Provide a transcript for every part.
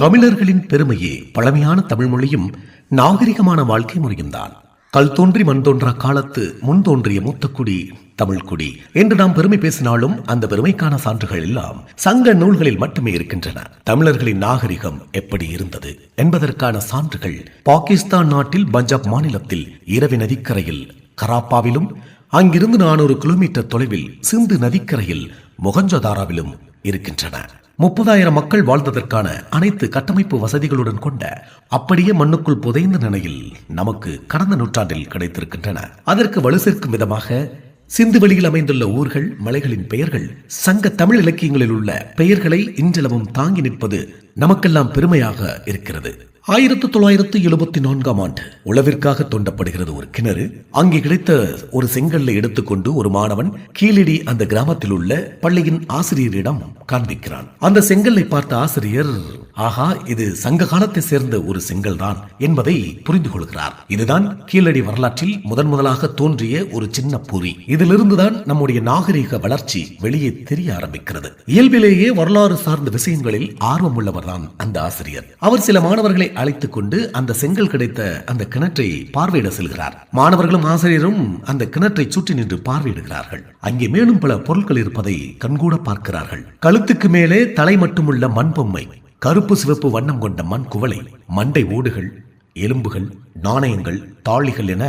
தமிழர்களின் பெருமையே பழமையான தமிழ் மொழியும் நாகரிகமான வாழ்க்கை முறையும் தான். கல் தோன்றி மண் தோன்றா காலத்து முன் தோன்றிய மூத்தக்குடி தமிழ்குடி என்று நாம் பெருமை பேசினாலும் அந்த பெருமைக்கான சான்றுகள் எல்லாம் சங்க நூல்களில் மட்டுமே இருக்கின்றன. தமிழர்களின் நாகரிகம் எப்படி இருந்தது என்பதற்கான சான்றுகள் பாகிஸ்தான் நாட்டில் பஞ்சாப் மாநிலத்தில் இரவி நதிக்கரையில் கராப்பாவிலும் அங்கிருந்து நானூறு கிலோமீட்டர் தொலைவில் சிந்து நதிக்கரையில் மொகஞ்சதாராவிலும் இருக்கின்றன. முப்பதாயிரம் மக்கள் வாழ்ந்ததற்கான அனைத்து கட்டமைப்பு வசதிகளுடன் கொண்ட அப்படியே மண்ணுக்குள் புதைந்த நிலையில் நமக்கு கடந்த நூற்றாண்டில் கிடைத்திருக்கின்றன. அதற்கு வலு சேர்க்கும் விதமாக சிந்து வெளியில் அமைந்துள்ள ஊர்கள் மலைகளின் பெயர்கள் சங்க தமிழ் இலக்கியங்களில் உள்ள பெயர்களை இன்றளவும் தாங்கி நிற்பது நமக்கெல்லாம் பெருமையாக இருக்கிறது. ஆயிரத்தி தொள்ளாயிரத்து எழுபத்தி நான்காம் ஆண்டு உளவிற்காக தோண்டப்படுகிறது ஒரு கிணறு. அங்கே கிடைத்த ஒரு செங்கல்லை எடுத்துக்கொண்டு ஒரு மாணவன் கீழடி அந்த கிராமத்தில் உள்ள பள்ளியின் ஆசிரியரிடம் காண்பிக்கிறான். அந்த செங்கல்லை பார்த்த ஆசிரியர் ஆஹா இது சங்க காலத்தை சேர்ந்த ஒரு செங்கல் தான் என்பதை புரிந்து கொள்கிறார். இதுதான் கீழடி வரலாற்றில் முதன் முதலாக தோன்றிய ஒரு சின்ன பொறி இதிலிருந்துதான் நம்முடைய நாகரிக வளர்ச்சி வெளியே தெரிய ஆரம்பிக்கிறது. இயல்பிலேயே வரலாறு சார்ந்த விஷயங்களில் ஆர்வம் உள்ளவர்தான் அந்த ஆசிரியர். அவர் சில மாணவர்களை அழைத்துக் கொண்டு அந்த செங்கல் கிடைத்த அந்த கிணற்றை பார்வையிட செல்கிறார். மாணவர்களும் ஆசிரியரும் அந்த கிணற்றை சுற்றி நின்று பார்வையிடுகிறார்கள். அங்கே மேலும் பல பொருட்கள் இருப்பதை கண்கூட பார்க்கிறார்கள். கழுத்துக்கு மேலே தலை மட்டுமுள்ள மண் பொம்மை கருப்பு சிவப்பு வண்ணம் கொண்ட மண் குவளை மண்டை ஓடுகள் எலும்புகள் நாணயங்கள் தாளிகள் என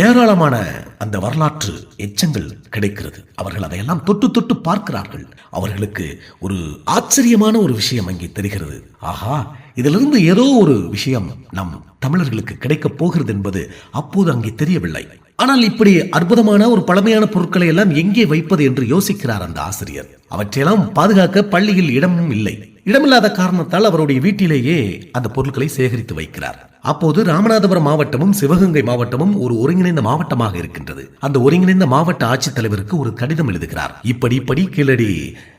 ஏராளமான அந்த வரலாற்று எச்சங்கள் கிடைக்கிறது. அவர்கள் அதையெல்லாம் தொட்டு தொட்டு பார்க்கிறார்கள். அவர்களுக்கு ஒரு ஆச்சரியமான ஒரு விஷயம் அங்கே தெரிகிறது. ஆஹா இதிலிருந்து ஏதோ ஒரு விஷயம் நம் தமிழர்களுக்கு கிடைக்கப் போகிறது என்பது அப்போது அங்கே தெரியவில்லை. ஆனால் இப்படி அற்புதமான ஒரு பழமையான பொருட்களை எல்லாம் எங்கே வைப்பது என்று யோசிக்கிறார் அந்த ஆசிரியர். அவற்றையெல்லாம் பாதுகாக்க பள்ளியில் இடமும் இல்லை. இடமில்லாத காரணத்தால் அவருடைய வீட்டிலேயே அந்த பொருட்களை சேகரித்து வைக்கிறார். அப்போது ராமநாதபுரம் மாவட்டமும் சிவகங்கை மாவட்டமும் ஒரு ஒருங்கிணைந்த மாவட்டமாக இருக்கின்றது. அந்த ஒருங்கிணைந்த மாவட்ட ஆட்சித்தலைவருக்கு ஒரு கடிதம் எழுதுகிறார். இப்படி இப்படி கீழடி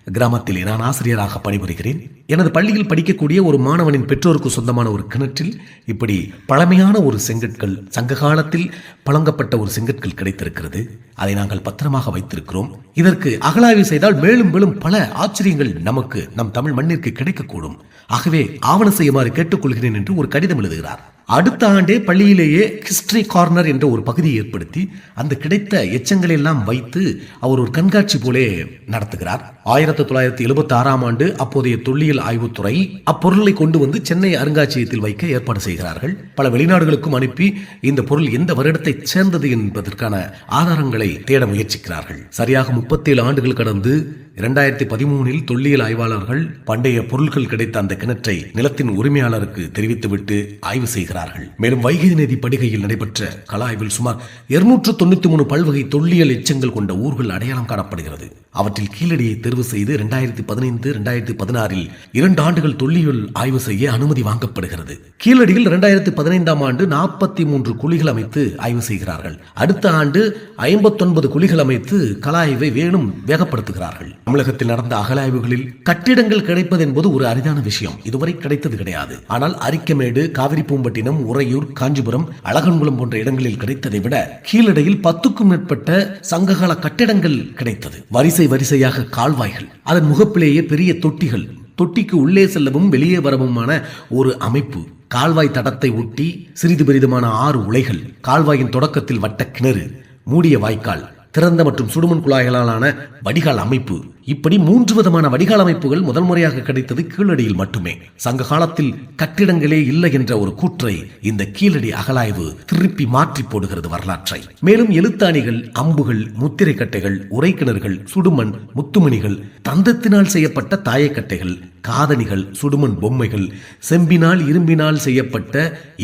கிராமத்தில் நான் ஆசிரியராக பணிபுரிகிறேன். எனது பள்ளியில் படிக்கக்கூடிய ஒரு மாணவனின் பெற்றோருக்கு சொந்தமான ஒரு கிணற்றில் இப்படி பழமையான ஒரு செங்கற்கள் சங்க காலத்தில் பழங்கப்பட்ட ஒரு செங்கற்கள் கிடைத்திருக்கிறது. அதை நாங்கள் பத்திரமாக வைத்திருக்கிறோம். இதற்கு அகலாய்வு செய்தால் மேலும் மேலும் பல ஆச்சரியங்கள் நமக்கு நம் தமிழ் மண்ணிற்கு கிடைக்கக்கூடும். ஆகவே ஆவணம் செய்யுமாறு கேட்டுக்கொள்கிறேன் என்று ஒரு கடிதம் எழுதுகிறார். அடுத்த ஆண்டே பள்ளியிலேயே ஹிஸ்டரி கார்னர் என்ற ஒரு பகுதியை ஏற்படுத்தி அந்த கிடைத்த எச்சங்களை எல்லாம் வைத்து அவர் ஒரு கண்காட்சி போலே நடத்துகிறார். ஆயிரத்தி தொள்ளாயிரத்தி எழுபத்தி ஆறாம் ஆண்டு அப்போதைய தொல்லியல் ஆய்வுத்துறை அப்பொருளை கொண்டு வந்து சென்னை அருங்காட்சியகத்தில் வைக்க ஏற்பாடு செய்கிறார்கள். பல வெளிநாடுகளுக்கும் அனுப்பி இந்த பொருள் எந்த வருடத்தை சேர்ந்தது என்பதற்கான ஆதாரங்களை தேட முயற்சிக்கிறார்கள். சரியாக முப்பத்தேழு ஆண்டுகள் கடந்து இரண்டாயிரத்தி பதிமூனில் தொல்லியல் ஆய்வாளர்கள் பண்டைய பொருட்கள் கிடைத்த அந்த கிணற்றை நிலத்தின் உரிமையாளருக்கு தெரிவித்துவிட்டு ஆய்வு செய்கிறார்கள். மேலும் வைகை நதி படுகையில் நடைபெற்ற கள ஆய்வில் சுமார் இருநூற்று தொண்ணூத்தி மூணு பல்வகை தொல்லியல் எச்சங்கள் கொண்ட ஊர்கள் அடையாளம் காணப்படுகிறது. அவற்றில் கீழடியை தேர்வு செய்து இரண்டாயிரத்தி பதினைந்து இரண்டாயிரத்தி பதினாறில் இரண்டு ஆண்டுகள் தொல்லியல் ஆய்வு செய்ய அனுமதி வாங்கப்படுகிறது. கீழடியில் இரண்டாயிரத்தி பதினைந்தாம் ஆண்டு நாற்பத்தி மூன்று குழிகள் அமைத்து ஆய்வு செய்கிறார்கள். அடுத்த ஆண்டு ஐம்பத்தொன்பது குழிகள் அமைத்து கலாய்வை வேணும் வேகப்படுத்துகிறார்கள். தமிழகத்தில் நடந்த அகலாய்வுகளில் கட்டிடங்கள் கிடைப்பது என்பது ஒரு அரிதான விஷயம். இதுவரை கிடைத்தது கிடையாது. ஆனால் அரிக்கமேடு காவிரி பூம்பட்டினம் உறையூர் காஞ்சிபுரம் அழகன்குளம் போன்ற இடங்களில் கிடைத்ததை விட கீழடையில் பத்துக்கும் மேற்பட்ட சங்ககால கட்டிடங்கள் கிடைத்தது. வரிசை வரிசையாக கால்வாய்கள் அதன் முகப்பிலேயே பெரிய தொட்டிகள் தொட்டிக்கு உள்ளே செல்லவும் வெளியே வரவுமான ஒரு அமைப்பு. கால்வாய் தடத்தை ஒட்டி சிறிது பெரிதுமான ஆறு உலைகள் கால்வாயின் தொடக்கத்தில் வட்ட கிணறு மூடிய வாய்க்கால் திறந்த மற்றும் சுடுமண் குழாய்களாலான வடிகால் அமைப்பு இப்படி மூன்று விதமான வடிகால் அமைப்புகள் முதல் முறையாக கிடைத்தது கீழடியில் மட்டுமே. சங்க காலத்தில் கட்டிடங்களே இல்லை என்ற ஒரு கூற்றை இந்த கீழடி அகலாய்வு திருப்பி மாற்றி போடுகிறது வரலாற்றை. மேலும் எழுத்தாணிகள் அம்புகள் முத்திரை கட்டைகள் உரைக்கிணறுகள் சுடுமண் முத்துமணிகள் தந்தத்தினால் செய்யப்பட்ட தாயக்கட்டைகள் காதணிகள் சுடுமண் பொம்மைகள் செம்பினால் இரும்பினால் செய்யப்பட்ட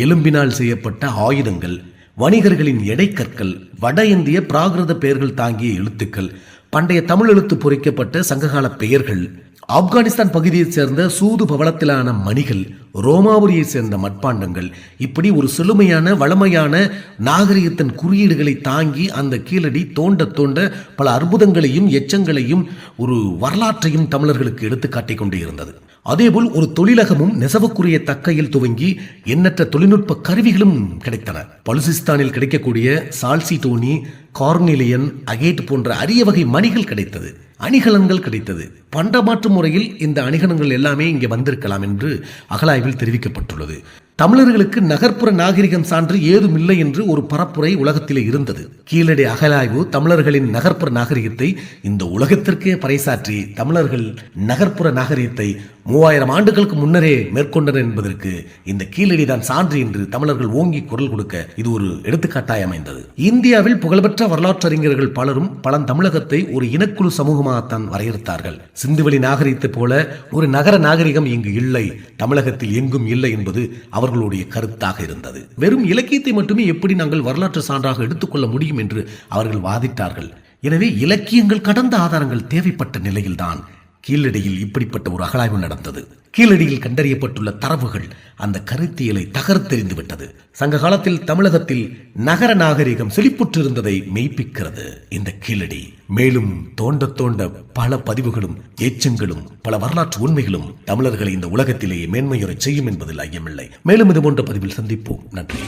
எலும்பினால் செய்யப்பட்ட ஆயுதங்கள் வணிகர்களின் எடைக்கற்கள் வட இந்திய பிராகிருத பெயர்கள் தாங்கிய எழுத்துக்கள் பண்டைய தமிழ் எழுத்து பொறிக்கப்பட்ட சங்ககால பெயர்கள் ஆப்கானிஸ்தான் பகுதியைச் சேர்ந்த சூது பவளத்திலான மணிகள் ரோமாபுரியைச் சேர்ந்த மட்பாண்டங்கள் இப்படி ஒரு செழுமையான வளமையான நாகரிகத்தின் குறியீடுகளை தாங்கி அந்த கீழடி தோண்ட தோண்ட பல அற்புதங்களையும் எச்சங்களையும் ஒரு வரலாற்றையும் தமிழர்களுக்கு எடுத்து காட்டிக் கொண்டு இருந்தது அதேபோல் ஒரு தொழிலகமும் நெசவுக்குரிய தக்கையில் துவங்கி எண்ணற்ற தொழில்நுட்ப கருவிகளும் கிடைத்தன. பலுசிஸ்தானில் கிடைக்கக்கூடிய சால்சி தோனி கார்னிலியன் அகேட் போன்ற அரிய வகை மணிகள் கிடைத்தது. அணிகலன்கள் கிடைத்தது. பண்டமாற்று முறையில் இந்த அணிகலன்கள் எல்லாமே இங்கே வந்திருக்கலாம் என்று அகலாய்வில் தெரிவிக்கப்பட்டுள்ளது. தமிழர்களுக்கு நகர்ப்புற நாகரிகம் சான்று ஏதும் இல்லை என்று ஒரு பரப்புரை உலகத்திலே இருந்தது. கீழடி அகலாய்வு தமிழர்களின் நகர்ப்புற நாகரிகத்தை இந்த உலகத்திற்கே பறைசாற்றி தமிழர்கள் நகர்ப்புற நாகரிகத்தை மூவாயிரம் ஆண்டுகளுக்கு முன்னரே மேற்கொண்டனர் என்பதற்கு இந்த கீழடி தான் சான்று என்று தமிழர்கள் ஓங்கி குரல் கொடுக்க இது ஒரு எடுத்துக்காட்டாய் அமைந்தது. இந்தியாவில் புகழ்பெற்ற வரலாற்றறிஞர்கள் பலரும் பழந்தமிழகத்தை ஒரு இனக்குழு சமூகமாகத்தான் வரையறுத்தார்கள். சிந்துவெளி நாகரிகத்தைப் போல ஒரு நகர நாகரிகம் இங்கு இல்லை தமிழகத்தில் எங்கும் இல்லை என்பது அவர்களுடைய கருத்தாக இருந்தது. வெறும் இலக்கியத்தை மட்டுமே எப்படி நாங்கள் வரலாற்று சான்றாக எடுத்துக்கொள்ள முடியும் என்று அவர்கள் வாதிட்டார்கள். எனவே இலக்கியங்கள் கடந்த ஆதாரங்கள் தேவைப்பட்ட நிலையில்தான் கீழடியில் இப்படிப்பட்ட ஒரு அகழாய்வு நடந்தது. கீழடியில் கண்டறியப்பட்டுள்ள தரவுகள் அந்த கருத்தியலை தகர்த்தெறிந்து விட்டது சங்க காலத்தில் தமிழகத்தில் நகர நாகரிகம் செழிப்புற்றிருந்ததை மெய்ப்பிக்கிறது இந்த கீழடி. மேலும் தோண்ட தோண்ட பல பதிவுகளும் எச்சங்களும் பல வரலாற்று உண்மைகளும் தமிழர்களை இந்த உலகத்திலேயே மேன்மையுறச் செய்யும் என்பதில் ஐயமில்லை. மேலும் இது போன்ற பதிவில் சந்திப்போம். நன்றி.